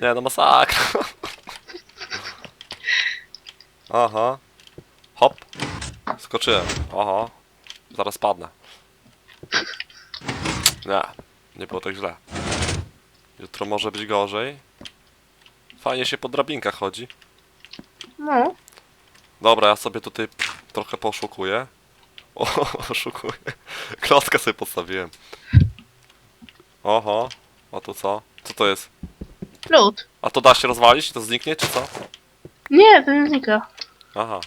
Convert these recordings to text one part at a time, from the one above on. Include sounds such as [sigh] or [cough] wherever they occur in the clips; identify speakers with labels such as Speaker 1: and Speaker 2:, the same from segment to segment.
Speaker 1: Nie, no masakra. Aha. Hop. Skoczyłem. Aha. Zaraz padnę. Nie, nie było tak źle. Jutro może być gorzej. Fajnie się po drabinkach chodzi.
Speaker 2: No.
Speaker 1: Dobra, ja sobie tutaj trochę poszukuję. O, [laughs] oszukuję. Klockę sobie postawiłem. Oho. A tu co? Co to jest?
Speaker 2: Lód.
Speaker 1: A to da się rozwalić? To zniknie, czy co?
Speaker 2: Nie, to nie znika.
Speaker 1: Aha.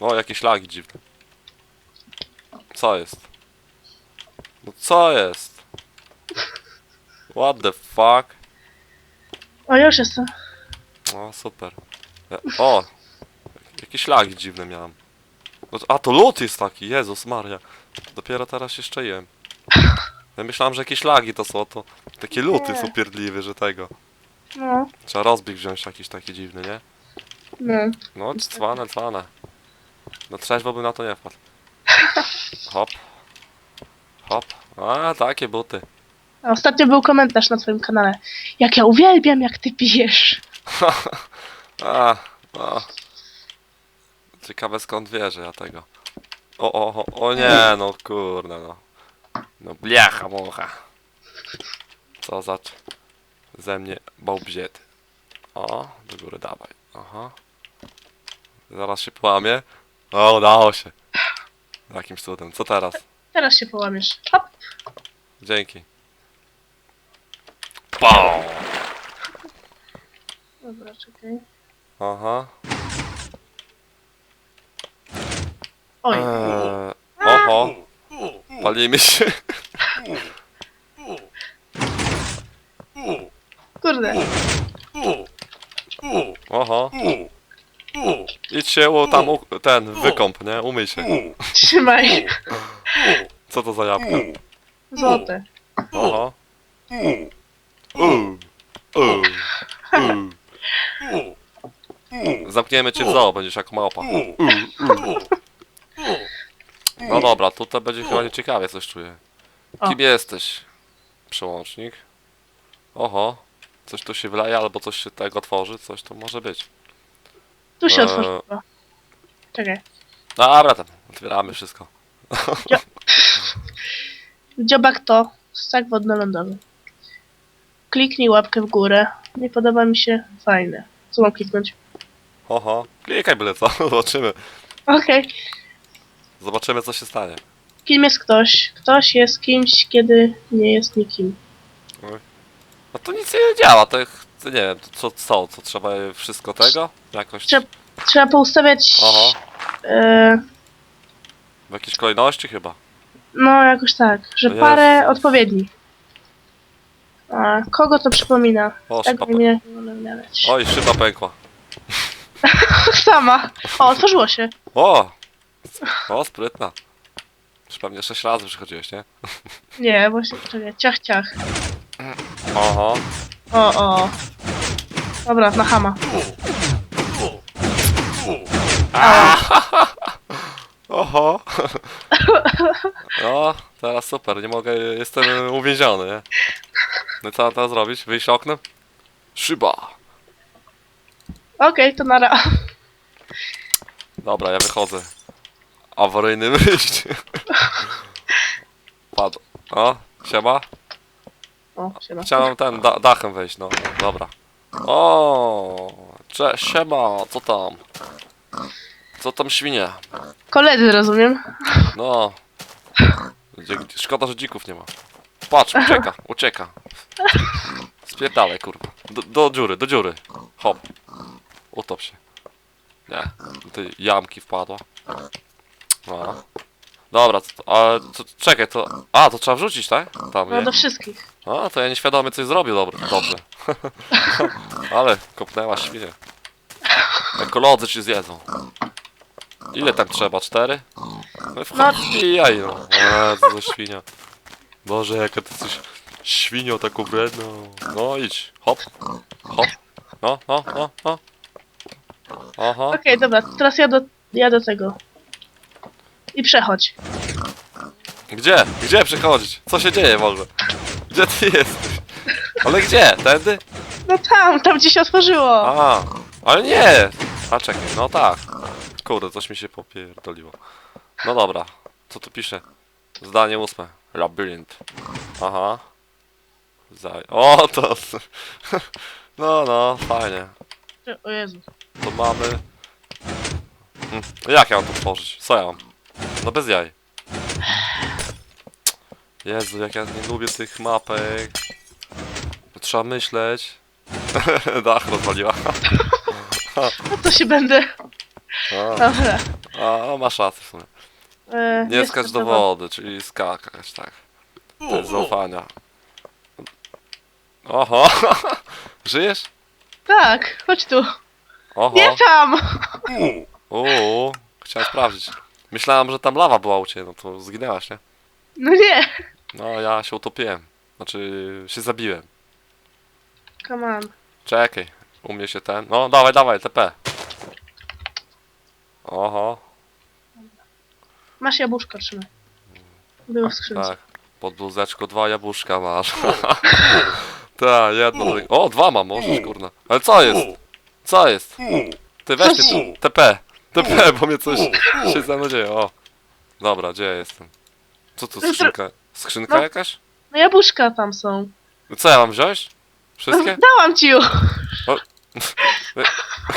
Speaker 1: O, jakieś lagi dziwne. Co jest? No co jest? What the fuck?
Speaker 2: O, już jestem.
Speaker 1: O, super. Ja- O! Jakieś lagi dziwne miałem. No to- A, to lód jest taki, Jezus Maria. Dopiero teraz się szczaiłem. Ja myślałem, że jakieś lagi to są, to takie luty są pierdliwe, że tego.
Speaker 2: No.
Speaker 1: Trzeba rozbieg wziąć jakiś taki dziwny, nie?
Speaker 2: No.
Speaker 1: No, cwane, cwane. No trzeźwo bym na to nie wpadł. Hop. Hop. A, takie buty.
Speaker 2: A ostatnio był komentarz na twoim kanale. Jak ja uwielbiam, jak ty pijesz. [laughs]
Speaker 1: A. Ciekawe skąd wie, że ja tego. O, o, o, o nie, no kurde, no. No bliacha mucha. Co za ze mnie bałbziety. O, do góry dawaj. Aha. Zaraz się połamie. O, udało się. Jakimś cudem. Co teraz?
Speaker 2: Teraz się połamiesz. Hop.
Speaker 1: Dzięki. Pau!
Speaker 2: Dobra, czekaj.
Speaker 1: Aha.
Speaker 2: Oj.
Speaker 1: Eee, oho. Palimy się.
Speaker 2: Kurde.
Speaker 1: Oho. Idź się u, tam u, ten, wykąp, nie? Umyj się.
Speaker 2: Trzymaj.
Speaker 1: Co to za jabłko?
Speaker 2: Złote.
Speaker 1: Oho. Zamkniemy cię w zoo, będziesz jak małpa. No dobra, tutaj będzie chyba nieciekawie, coś czuję. Kim jesteś? Przełącznik. Oho. Coś tu się wyleje, albo coś się tego tworzy, coś to może być.
Speaker 2: Tu się
Speaker 1: Eee.
Speaker 2: otworzyło. Czekaj.
Speaker 1: Dobra, tam, otwieramy wszystko.
Speaker 2: Dziobak to stak wodno-lądowy. Kliknij łapkę w górę. Nie podoba mi się. Fajne. Co mam kliknąć?
Speaker 1: Oho. Klikaj byle co, [laughs] zobaczymy.
Speaker 2: Okej.
Speaker 1: Zobaczymy, co się stanie.
Speaker 2: Kim jest ktoś? Ktoś jest kimś, kiedy nie jest nikim.
Speaker 1: No to nic nie działa, to, to nie wiem, to co, co, co trzeba wszystko tego? Jakoś
Speaker 2: Trzeba- Trzeba poustawiać.
Speaker 1: Oho.
Speaker 2: E,
Speaker 1: w jakiejś kolejności chyba.
Speaker 2: no, jakoś tak, że
Speaker 1: Jezus.
Speaker 2: parę odpowiednich. A kogo to przypomina?
Speaker 1: O,
Speaker 2: Tak
Speaker 1: szyba,
Speaker 2: by mnie
Speaker 1: oj, szyba pękła. [laughs]
Speaker 2: Sama. O, otworzyło się.
Speaker 1: O! O, sprytna. Już pewnie 6 razy przychodziłeś, nie?
Speaker 2: Nie, właśnie, czekaj, ciach, ciach.
Speaker 1: Oho.
Speaker 2: O, o. Dobra, na hama. [laughs]
Speaker 1: Oho. No, teraz super, nie mogę, jestem uwięziony, nie? No i co mam teraz zrobić? Wyjść oknem? Szyba!
Speaker 2: Okej, to nara.
Speaker 1: Dobra, ja wychodzę. Awaryjny [laughs] wyjście. Padł. O, siema.
Speaker 2: O, siema.
Speaker 1: Chciałem ten da dachem wejść, no. Dobra. O, cześć, siema, co tam? Co tam świnie?
Speaker 2: Koledzy, rozumiem.
Speaker 1: No. Szkoda, że dzików nie ma. Patrz, ucieka, ucieka. Spierdalaj, kurwa. Do, do dziury, do dziury. Hop. Utop się. Nie, do tej jamki wpadła. No. Dobra, ale czekaj, to... A, to trzeba wrzucić, tak? Tam,
Speaker 2: No
Speaker 1: nie?
Speaker 2: do wszystkich.
Speaker 1: A, to ja nieświadomie coś zrobił dobry, dobrze. [laughs] Ale kopnęła świnie. Ekolodzy ci zjedzą. Ile tam trzeba? Cztery? No wbijaj no. Eee, co za świnia. Boże, jaka ty coś świnią taką wredną. No idź. Hop. Hop. No, no, no, no. Aha.
Speaker 2: Okej, dobra, teraz ja do, ja do tego. I przechodź.
Speaker 1: Gdzie? Gdzie przechodzić? Co się dzieje może? Gdzie ty jesteś? Ale gdzie? Tędy?
Speaker 2: No tam, tam gdzie się otworzyło.
Speaker 1: A, ale nie! A czekaj, no tak. Kurde, coś mi się popierdoliło. No dobra, co tu pisze? Zdanie ósme. Labirynt. Aha. Zaj. O, to... [laughs] No, no, fajnie.
Speaker 2: O Jezu.
Speaker 1: To mamy... Hmm, Jak ja mam to tworzyć? Co ja mam? No bez jaj. Jezu, jak ja nie lubię tych mapek. Trzeba myśleć. [laughs] Dach rozwaliła.
Speaker 2: No to się będę...
Speaker 1: A,
Speaker 2: Dobra.
Speaker 1: a masz rację w sumie.
Speaker 2: E,
Speaker 1: Nie
Speaker 2: jest
Speaker 1: skacz do wody, czyli skakać, tak. To jest zaufania. Oho! [laughs] Żyjesz?
Speaker 2: Tak, chodź tu.
Speaker 1: Oho!
Speaker 2: Nie tam!
Speaker 1: Uuu, chciałem sprawdzić. Myślałem, że tam lawa była u ciebie, no to zginęłaś, nie?
Speaker 2: No nie.
Speaker 1: No, ja się utopiłem. Znaczy, się zabiłem.
Speaker 2: Come on.
Speaker 1: Czekaj, u mnie się ten... No, dawaj, dawaj, TP. Oho,
Speaker 2: Masz jabłuszko, trzymaj. Było w skrzynce.
Speaker 1: tak. Pod bluzeczko dwa jabłuszka masz. [laughs] tak, jedno. O, dwa mam, możesz, kurna. Ale co jest? Co jest? Ty weź mnie tu. TP. TP, bo mnie coś się ze mną dzieje. O. Dobra, gdzie ja jestem? Co tu skrzynka? Skrzynka
Speaker 2: No.
Speaker 1: jakaś?
Speaker 2: No jabłuszka tam są.
Speaker 1: Co ja mam wziąć? Wszystkie? [laughs]
Speaker 2: Dałam ci już. [laughs]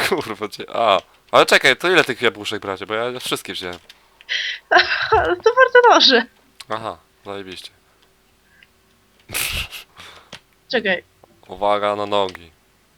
Speaker 1: Kurwa, gdzie? A. Ale czekaj, to ile tych jabłuszek bracie? Bo ja wszystkie wziąłem.
Speaker 2: Ale [laughs] to bardzo dobrze.
Speaker 1: Aha, zajebiście.
Speaker 2: Czekaj.
Speaker 1: Uwaga na nogi.